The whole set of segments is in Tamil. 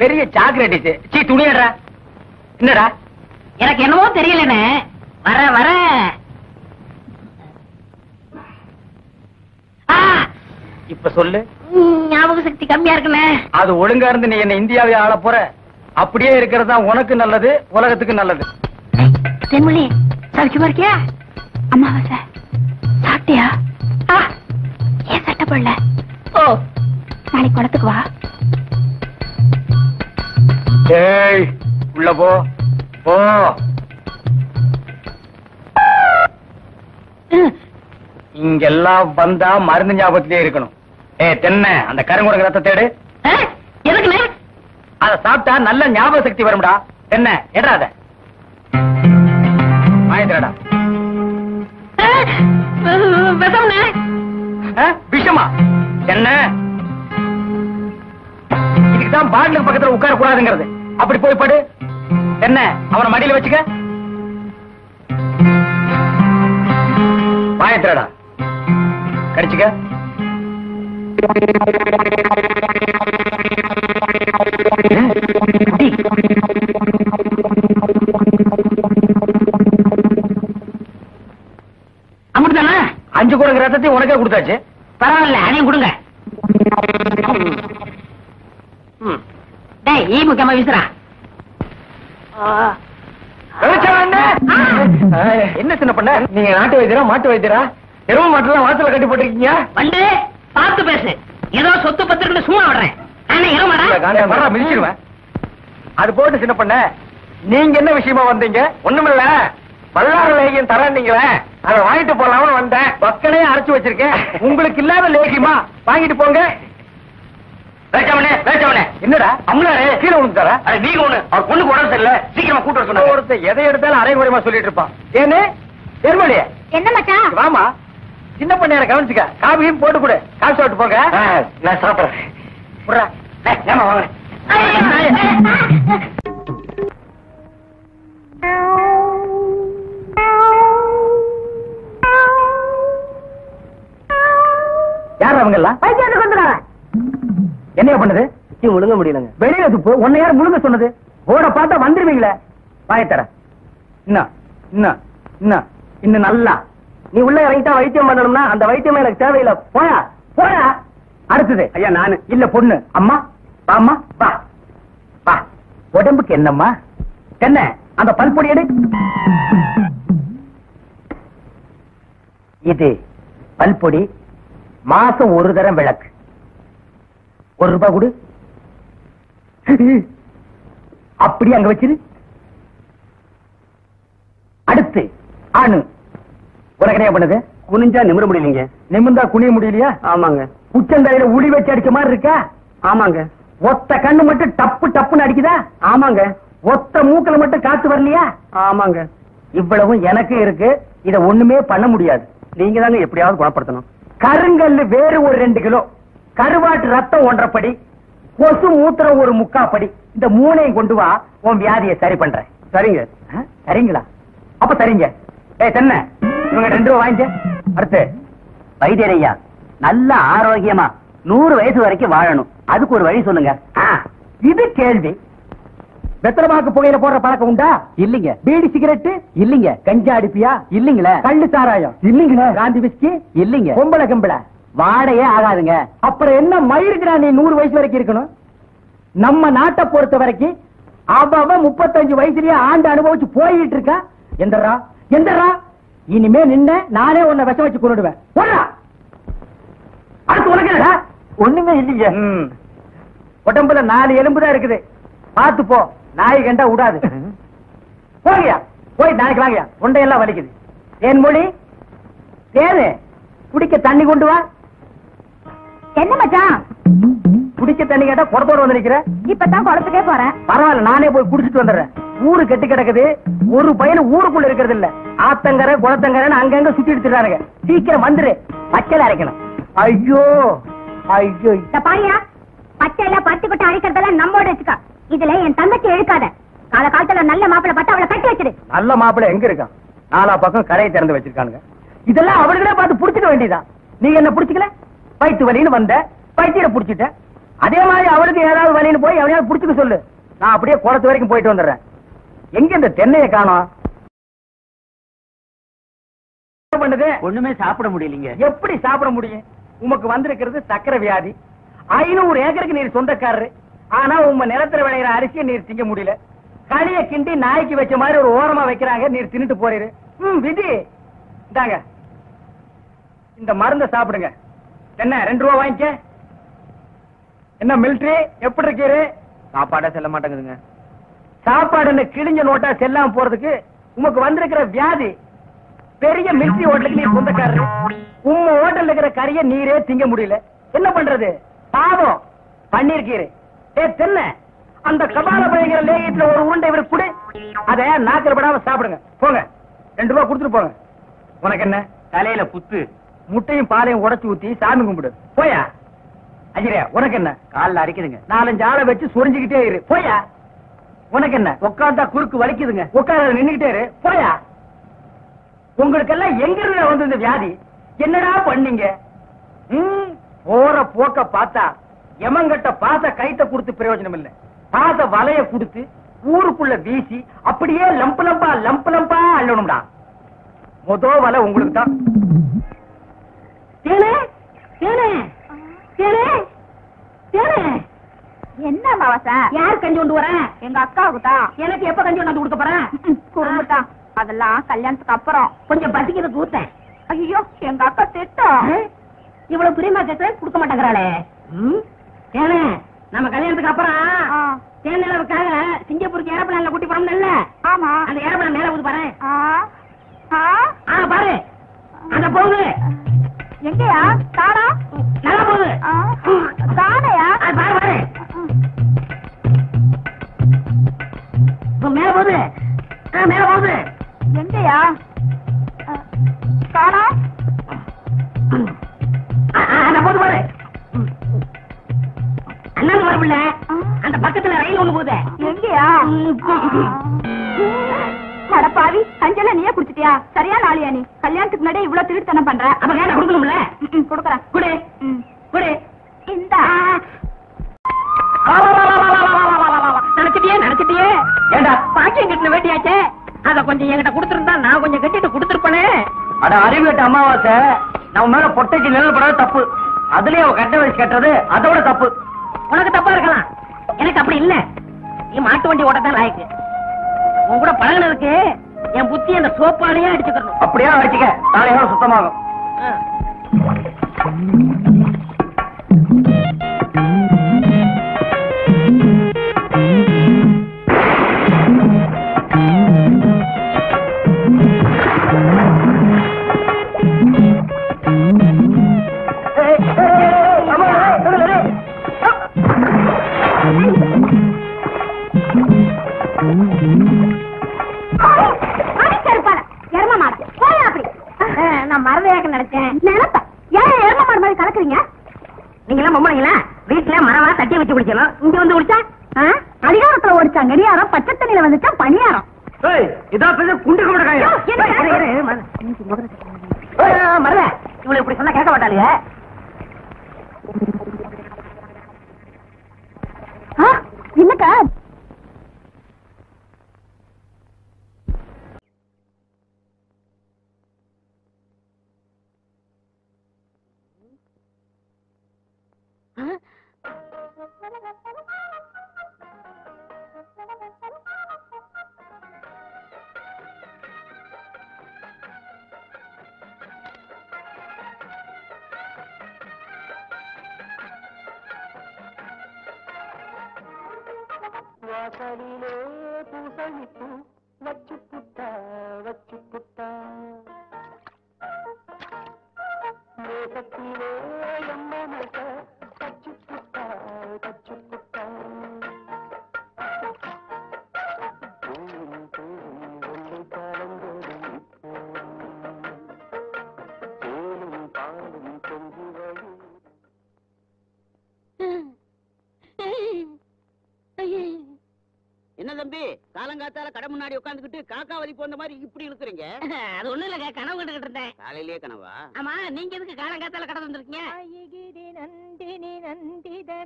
பெரிய சாக்லேட் சீ துணியடா என்னடா? எனக்கு என்னவோ தெரியலண்ணே. வர வர. இப்ப சொல்லு. ஞாபக சக்தி கம்மியா இருக்குண்ணே. அது ஒழுங்கா இருந்து நீ என்ன இந்தியாவை ஆள போற. அப்படியே இருக்கிறது தான் உனக்கு நல்லது உலகத்துக்கு நல்லது. தென்மொழி சௌக்கியமா இருக்கியா? அம்மாவாசை சாப்பிட்டியா? ஆ, ஏன் சட்டை போடல? ஓ நாளைக்கு குளத்துக்கு வா. ஏய் உள்ள போ போ. இங்கெல்லாம் வந்தா மருந்து ஞாபகத்திலே இருக்கணும். ஏ தென்ன அந்த கருங்குரங்க ரத்த தேடு அத சாப்பிட்டா நல்ல ஞாபக சக்தி வரும்டா. என்ன எடா அத வாங்கிக்கிறடா ஆ, விஷம்ண்ணே விஷமா. என்ன? இதுக்குதான் பாட்டிலுக்கு பக்கத்துல உட்கார கூடாதுங்கிறது அப்படி போய் படு. என்ன அவன மடியில வச்சுக்க? வாயத்திரடா கடிச்சுக்க. குடி. அமிர்தானா? அஞ்சு குடங்கு ரத்தத்தையும் உனக்கே கொடுத்தாச்சு. பரவாயில்ல அதையும் கொடுங்க. ஈ முக்கியமா வீசுறா. என்ன சின்ன பண்ண? நீங்க நாட்டு வைத்தியரா மாட்டு வைத்தியரா? எரும மாட்டுலாம் வாசல கட்டி போட்டிருக்கீங்க? வந்து பார்த்து பேசு. ஏதோ சொத்து பத்திரிக்கை சும்மா விடுறேன். நானே இருமாடா வரா, மிதிச்சிருவேன். அது போட்டு சின்ன பண்ண நீங்க என்ன விஷயமா வந்தீங்க? ஒண்ணுமில்ல. பல்லாறு லேகியம் தரேன்னீங்களே அதை வாங்கிட்டு போலாம்னு வந்தேன். பக்கனே அரைச்சு வச்சிருக்கேன். உங்களுக்கு இல்லாத லேகியமா? வாங்கிட்டு போங்க. என்னடா? அம்மளாரே கீழே விழுந்துட்டாரா அது நீங்க ஒண்ணு அவர் பொண்ணுக்கு உடம்பு சரியில்லை சீக்கிரமா கூட்டு சொன்னாங்க. ஒருத்தர் எதை எடுத்தாலும் அரைகுறையமா சொல்லிட்டு இருப்பான். ஏன்னு திருமொழியே என்ன மச்சான்? வாமா சின்ன பண்ணையார கவனிச்சுக்க. காபியும் போட்டு கொடு. காசு சாப்பிட்டு போங்க. நான் சாப்பிடுறேன். புறா ஏமா வாங்க யார் அவங்க எல்லாம் பைத்தியத்துக்கு வந்துடுறாங்க என்னையா பண்ணுது? முழுங்க முடியலங்க வெளியில துப்பு யார் முழுங்க சொன்னது? ஓட பார்த்தா வந்துருவீங்களே. வாயத்தர இன்னும் இன்னும் இன்னும் இன்னும் நல்லா. நீ உள்ள இறங்கிட்டா வைத்தியம் பண்ணணும்னா அந்த வைத்தியம் எனக்கு தேவையில்லை. போயா போயா. அடுத்தது ஐயா நானு. இல்ல பொண்ணு. அம்மா அம்மா வா. வா. உடம்புக்கு என்னம்மா? என்ன அந்த பல்பொடி எடு. இது பல்பொடி மாசம் ஒரு தரம் விளக்கு. ஒரு ரூபாய் கொடு. அப்படி அங்க வச்சிரு. அடுத்து ஆணு. உனக்கு என்ன பண்ணுது? குனிஞ்சா நிமிர முடியலீங்க. நிமிந்தா குனிய முடியலையா? ஆமாங்க. உச்சந்தலையில உளி வச்சு அடிச்ச மாதிரி இருக்கா? ஆமாங்க. ஒத்த கண்ணு மட்டும் டப்பு டப்புன்னு அடிக்குதா? ஆமாங்க. ஒத்த மூக்குல மட்டும் காத்து வரலையா? ஆமாங்க. இவ்வளவும் எனக்கு இருக்கு. இத ஒண்ணுமே பண்ண முடியாது. நீங்க தாங்க எப்படியாவது குணப்படுத்தணும். கருங்கல்லு வேறு ஒரு ரெண்டு கிலோ. கருவாட்டு ரத்தம் ஒன்றரை கொசு மூத்திரம் ஒரு முக்கா படி இந்த மூணையும் கொண்டு வா. உன் வியாதியை சரி பண்றேன். சரிங்க. சரிங்களா? அப்ப சரிங்க. ஏய் தென்ன. இவங்க ரெண்டு ரூபா வாங்கிக்க. அடுத்து வைத்தியரையா நல்ல ஆரோக்கியமா நூறு வயசு வரைக்கும் வாழணும். அதுக்கு ஒரு வழி சொல்லுங்க. இது கேள்வி. வெத்தலமாக்கு புகையில போடுற பழக்கம் உண்டா? இல்லீங்க. பீடி சிகரெட்டு? இல்லீங்க. கஞ்சா அடிப்பியா? இல்லீங்களே. கள்ளு சாராயம்? இல்லீங்களே. காந்தி விஸ்கி இல்லீங்க. பொம்பளை கம்பளை? வாடையே ஆகாதுங்க. அப்புறம் என்ன மயிருக்குடா நீ நூறு வயசு வரைக்கும் இருக்கணும்? நம்ம நாட்டை பொறுத்த வரைக்கும் அவ முப்பத்தஞ்சு வயசுலயே ஆண்டு அனுபவிச்சு போயிட்டு இருக்கா? எந்தரா எந்தரா இனிமே நின்ன நானே உன்னை விஷம் வச்சு கொண்டுடுவேன் போடா அடுத்து உனக்கு என்னடா? ஒண்ணுமே இல்லீங்க ம். உடம்புல நாலு எலும்பு தான் இருக்குது. பாத்து போ. நாய் கண்டா விடாது போங்கயா போய் நாளைக்கு வாங்கயா உண்டையெல்லாம் வலிக்குது. தேன் மொழி தேனு. குடிக்க தண்ணி கொண்டு வா. என்ன மச்சான்? குடிக்க தண்ணி கேட்டா குடத்தோட வந்து நிக்கிற. இப்பதான் குளத்துக்கே போறேன். பரவாயில்ல நானே போய் குடிச்சிட்டு வந்துடுறேன். ஊரு கெட்டு கிடக்குது. ஒரு பையன் ஊருக்குள்ள இருக்கிறது இல்ல ஆத்தங்கரை குளத்தங்கரைன்னு அங்கங்க சுத்தி எடுத்துறானுங்க சீக்கிரம் வந்துரு. பச்சையில அரைக்கணும். ஐயோ ஐயோ. பாரியா பச்சை எல்லாம் பத்து கொட்டை அரைக்கிறதெல்லாம் நம்மோட வச்சுக்க. இதுல என் தங்கச்சி இழுக்காத கால காலத்துல நல்ல மாப்பிள்ளை பார்த்து அவளை கட்டி வச்சிரு. நல்ல மாப்பிள்ளை எங்க இருக்கான்? நாலா பக்கம் கடையை திறந்து வச்சிருக்கானுங்க. இதெல்லாம் அவர்களே பார்த்து புடிச்சுக்க வேண்டியதான் நீங்க என்ன புடிச்சுக்கல? வயிற்று வலின்னு வந்த வயிற்ற புடிச்சிட்ட. அதே மாதிரி அவளுக்கு ஏதாவது வலின்னு போய் எவனையாவது புடிச்சுக்க சொல்லு. நான் அப்படியே குளத்து வரைக்கும் போயிட்டு வந்துடுறேன். எங்க இந்த தென்னையை காணோம்? பண்ணுது? ஒண்ணுமே சாப்பிட முடியலீங்க. எப்படி சாப்பிட முடியும்? உமக்கு வந்திருக்கிறது சக்கரை வியாதி. ஐநூறு ஏக்கருக்கு நீர் சொந்தக்காரரு. ஆனா உங்க நிலத்துல விளையிற அரிசியை நீர் திங்க முடியல. களிய கிண்டி நாய்க்கு வச்ச மாதிரி ஒரு ஓரமா வைக்கிறாங்க நீர் தின்னுட்டு போறீரு. ம் விதி. இந்தாங்க. இந்த மருந்த சாப்பிடுங்க. என்ன ரெண்டு ரூபா வாங்கிக்க? என்ன மிலிட்டரி எப்படி இருக்கீரு? சாப்பாடே செல்ல மாட்டேங்குதுங்க. சாப்பாடுன்னு கிழிஞ்ச நோட்டா செல்லாம போறதுக்கு உமக்கு வந்திருக்கிற வியாதி. பெரிய மில்ட்ரி ஹோட்டலுக்கு நீ சொந்தக்காரரு. உம்ம ஹோட்டல்ல இருக்கிற கறிய நீரே திங்க முடியல. என்ன பண்றது? பாவம். பண்ணிருக்கீரு ஏ தென்ன. அந்த கபால பயங்கர லேகியத்துல ஒரு உருண்டை இவரு குடு. அத நாக்கில் படாம சாப்பிடுங்க. போங்க. ரெண்டு ரூபா கொடுத்துட்டு போங்க. உனக்கு என்ன? தலையில புத்து முட்டையும் பாலையும் உடைச்சு ஊத்தி சாமி கும்பிடு. போயா? அஜிரியா உனக்கு என்ன? கால்ல அரிக்குதுங்க நாலஞ்சு ஆளை வச்சு சொரிஞ்சுக்கிட்டே இரு. போயா? உனக்கு என்ன? உட்கார்ந்தா குறுக்கு வலிக்குதுங்க. உட்கார நின்னுகிட்டே இரு. போயா? உங்களுக்கு எல்லாம் எங்க இருந்து வந்து இந்த வியாதி? என்னடா பண்ணீங்க? போற போக்க பார்த்தா எமங்கட்ட பாச கைத்த கொடுத்து பிரயோஜனம் இல்ல பாச வலைய கொடுத்து ஊருக்குள்ள வீசி அப்படியே லம்பு லம்பா லம்பு லம்பா அள்ளணும்டா. மொத வலை உங்களுக்கு தான். என்ன மாவாசா? யார் கஞ்சி கொண்டு வரேன் எங்க அக்காவுக்கு தான். எனக்கு எப்ப கஞ்சி கொண்டு வந்து கொடுக்க போறேன் அதெல்லாம் கல்யாணத்துக்கு அப்புறம் கொஞ்சம் பசிக்கிறது ஊத்தேன் ஐயோ எங்க அக்கா திட்டம் இவ்வளவு பிரியமா கேட்க கொடுக்க மாட்டேங்கிறாளே. ஏனே நம்ம கல்யாணத்துக்கு அப்புறம் தேன் நிலவுக்காக சிங்கப்பூருக்கு ஏரோப்ளான்ல கூட்டி போறோம்ல ஆமா. அந்த ஏரோப்ளான் மேல ஊது பாரு. ஆ. பாரு. அங்க போகுது எங்கயா? அண்ணன் வரவில்ல அந்த பக்கத்துல ரயில் ஒண்ணு போகுது. எங்கயா? அடப்பாவி கஞ்சல நீயே குடிச்சிட்டியா சரியா நாளியா நீ? கல்யாணத்துக்கு முன்னாடி இவ்வளவு திருத்தனம் பண்ற? அப்ப கேட்ட கொடுக்கணும்ல? கொடுக்கறேன். குடு. குடு. இந்த. நினைச்சிட்டியே நினைச்சிட்டியே? ஏண்டா பாக்கியம் கட்டின வேட்டியாச்சே? அத கொஞ்சம் என்கிட்ட கொடுத்திருந்தா நான் கொஞ்சம் கட்டிட்டு கொடுத்திருப்பனே. அட அறிவிட்ட அமாவாசை. நம்ம மேல பொட்டைக்கு நிழல் படாத தப்பு. அதுலயே அவ கட்ட வச்சு கட்டுறது அதோட தப்பு. உனக்கு தப்பா இருக்கலாம். எனக்கு அப்படி இல்ல. நீ மாட்டு வண்டி ஓட்டத்தான் லாய்க்கு. உன் கூட பழகுனதுக்கு என் புத்தி அந்த சோப்பாலேயே அடிச்சுக்கணும் அப்படியே அடிச்சுக்க. நாளையோட சுத்தமாகும். பெரிய குண்டு என்ன? மரல இவளை இப்படி சொன்னா கேட்க மாட்டாளுங்க. என்னக்கா வாசலிலே பூசணிப்பு வச்சு புட்டா என்ன தம்பி காலங்காத்தால கடை முன்னாடி உட்காந்துக்கிட்டு காக்கா வலி போன மாதிரி இப்படி இழுக்கிறீங்க? அது ஒண்ணு இல்லங்க கனவு கண்டுகிட்டு இருந்தேன். காலையிலேயே கனவா? ஆமா நீங்க எதுக்கு காலங்காத்தால கடை வந்திருக்கீங்க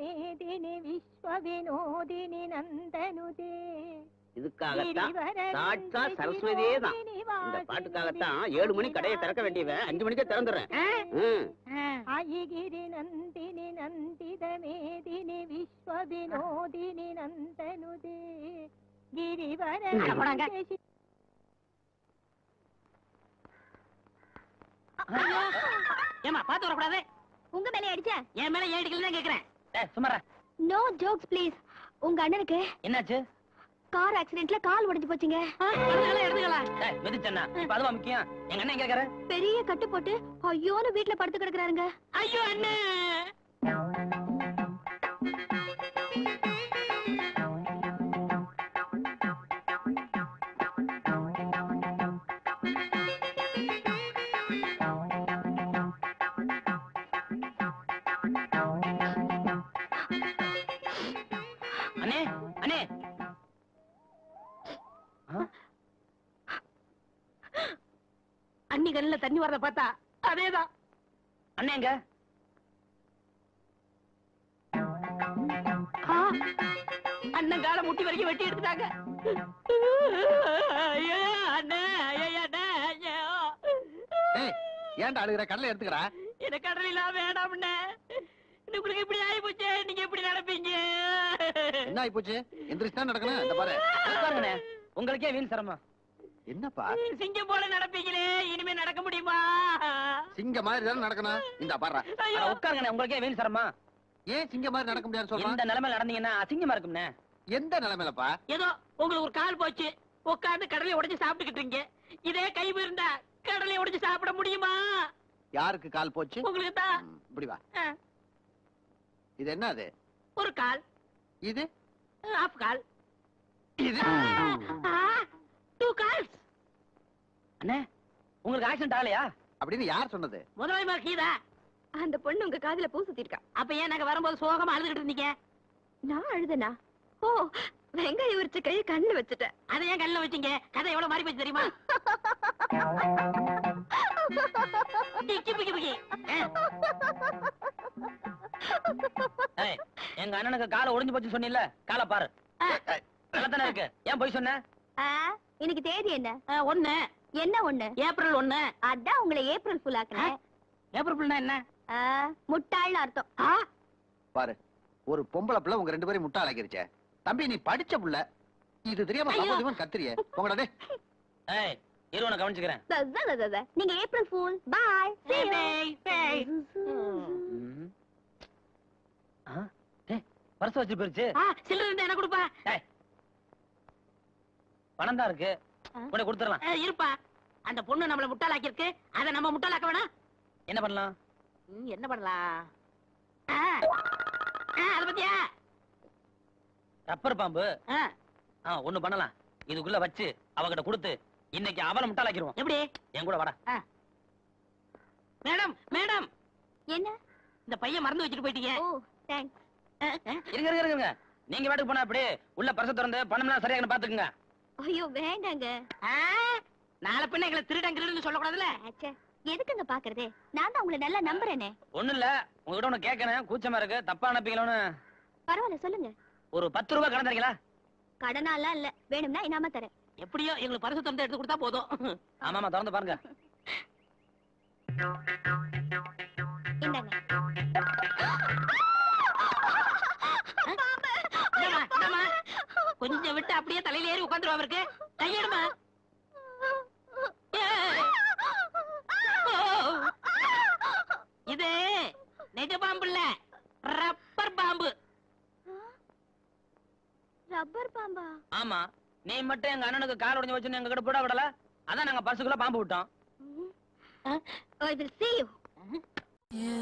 மேதினி விஸ்வ வினோதினி நந்தனுதே. இதுக்காகத்தான் சாட்சா சரஸ்வதியே தான். இந்த பாட்டுக்காகத்தான் ஏழு மணி கடையை திறக்க வேண்டியவன் அஞ்சு மணிக்கே திறந்துடுறேன். அயகிரி நந்தினி நந்தித விஸ்வ வினோதினி நந்தனுதே. கிரிவர ஏமா பாத்து உங்க மேல அடிச்சா என் மேல ஏடிக்கலாம் கேக்குறேன் சுமாரா நோ ஜோக்ஸ் ப்ளீஸ் உங்க அண்ணனுக்கு என்னாச்சு? கார் ஆக்சிடென்ட்ல கால் உடைஞ்சு போச்சுங்க. அதுவா முக்கியம்? எங்க அண்ணன் கேக்குற பெரிய கட்டு போட்டு ஐயோன்னு வீட்ல படுத்து கிடக்குறாருங்க. ஐயோ அண்ணே! அண்ணே அண்ணே. அண்ணி கண்ணுல தண்ணி வரத பார்த்தா அதேதான். அண்ணே எங்க? ஆ, அண்ணன் காலை முட்டி வரைக்கும் வெட்டி எடுத்துட்டாங்க. ஏன்டா அழுகிற? கடலை எடுத்துக்கிறா எனக்கு கடலாம் வேண்டாம் அண்ணே. உங்களுக்கு இப்படி ஆகி போச்சு நீங்க எப்படி நடப்பீங்க. என்ன ஆயி போச்சு? எந்திரிச்சு தான் நடக்கணும். இந்த பாரு. உட்காருங்கண்ணே. உங்களுக்கே வீண் சிரமம். என்னப்பா? சிங்கம் போல நடப்பீங்களே. இனிமே நடக்க முடியுமா? சிங்க மாதிரி தானே நடக்கணும். இந்த பாரு. உட்காருங்கண்ணே. உங்களுக்கே வீண் சிரமம். ஏன் சிங்க மாதிரி நடக்க முடியாதுன்னு சொல்றான் இந்த நிலைமையில நடந்தீங்கன்னா அசிங்கமா இருக்கும்ண்ணே. எந்த நிலைமையிலப்பா? ஏதோ உங்களுக்கு ஒரு கால் போச்சு. உட்கார்ந்து கடலை உடைச்சு சாப்பிட்டுக்கிட்டு இருக்கீங்க. இதே கை இருந்தா கடலை உடைச்சு சாப்பிட முடியுமா? யாருக்கு கால் போச்சு? உங்களுக்கு தான். இப்படி வா. இது என்ன அது? ஒரு கால். இது? ஆஃப் கால் இது? டூ கால்ஸ் அண்ணே உங்களுக்கு ஆக்சிடென்ட் ஆகலையா? அப்படின்னு யார் சொன்னது? முதலாளி கீதா. அந்த பொண்ணு உங்க காதுல பூ சுத்திருக்கா. அப்ப ஏன் நாங்க வரும்போது சோகமா அழுதுகிட்டு இருந்தீங்க? நான் அழுதனா? ஓ வெங்காயம் உரிச்ச கையை கண்ணு வச்சுட்டேன். அதை ஏன் கல்ல வச்சீங்க? கதை எவ்வளவு மாறி போச்சு தெரியுமா? டிக்கி பிக்கி பிக்கி எங்க அண்ணனுக்கு காலை ஒடிஞ்சு போச்சு சொன்னீல்ல காலை பாரு. நல்லதானே இருக்கு? ஏன் போய் சொன்ன? இன்னைக்கு தேதி என்ன? ஒண்ணு. என்ன ஒண்ணு? ஏப்ரல் ஒண்ணு. அதான் உங்களை ஏப்ரல் ஃபுல் ஆக்குனேன் ஏப்ரல் ஃபுல்னா என்ன? முட்டாள்னு அர்த்தம். பாரு ஒரு பொம்பளை பிள்ளை உங்க ரெண்டு பேரும் முட்டா அழைக்கிறச்சே தம்பி நீ படிச்ச புள்ள. இது தெரியாம. சப்போதிவன் கத்திரிய உங்களோட டேய். ஏய் இரு உன கவனிச்சுக்கிறேன். நீங்க ஏப்ரல் ஃபூல் பாய் பேய், பேய். பர்ஸ் வச்சு போயிருச்சு. இருந்தா எனக்கு கொடுப்பா? பணம் தான் இருக்கு. உடனே கொடுத்துடலாம். இருப்பா. அந்த பொண்ணு நம்மள முட்டாளாக்கிருக்கு அதை நம்ம முட்டாளாக்க வேணாம். என்ன பண்ணலாம்? ம், என்ன பண்ணலாம்? ஆ, ஆ, அத பத்தியா? ரப்பர் பாம்பு. ஒண்ணு பண்ணலாம். இதுக்குள்ள வச்சு அவகிட்ட கொடுத்து இன்னைக்கு அவளை முட்டாளாக்கிடுவோம். எப்படி? என் கூட வாடா. Madam madam. என்ன? இந்த பையன் மறந்து வச்சுட்டு போயிட்டீங்க. தேங்க்ஸ் ஆ, ஆ. இருங்க இருங்க இருங்க. நீங்க வாட்டுக்கு போனா அப்படி உள்ள பர்ச திறந்து பணம்லாம் சரியாக பாத்துக்குங்க ஐயோ வேண்டாங்க. நாளை பின்ன எங்களை திருடன் திருடுன்னு சொல்லக்கூடாதுல்ல? எதுக்குங்க பாக்குறதே நான் தான் உங்களை நல்லா நம்புறேனே. ஒண்ணும் இல்ல. உங்ககிட்ட ஒண்ணு கேட்கணும். கூச்சமா இருக்கு. தப்பா அனுப்பிக்கலாம்னு பரவாயில்ல சொல்லுங்க. ஒரு பத்து ரூபாய் கடன் தரீங்களா? கடனாலாம் இல்ல. வேணும்னா இனாம தரேன். எப்படியோ எங்களுக்கு பரிசு தந்து எடுத்து கொடுத்தா போதும். ஆமாமா திறந்து பாருங்க. இந்தாங்க. கொஞ்சம் விட்டு அப்படியே தலையில ஏறி உட்காந்துருவா இருக்கு கையெடுமா. இது நெஜ பாம்பு இல்ல ரப்பர் பாம்பு. ரப்பர் பாம்பா? ஆமா நீ மட்டும் எங்க அண்ணனுக்கு கால் உடைஞ்சு வச்சு எங்க கிட்ட போட விடல? அதான் நாங்க பர்சுக்குள்ள பாம்பு விட்டோம். I will see you. You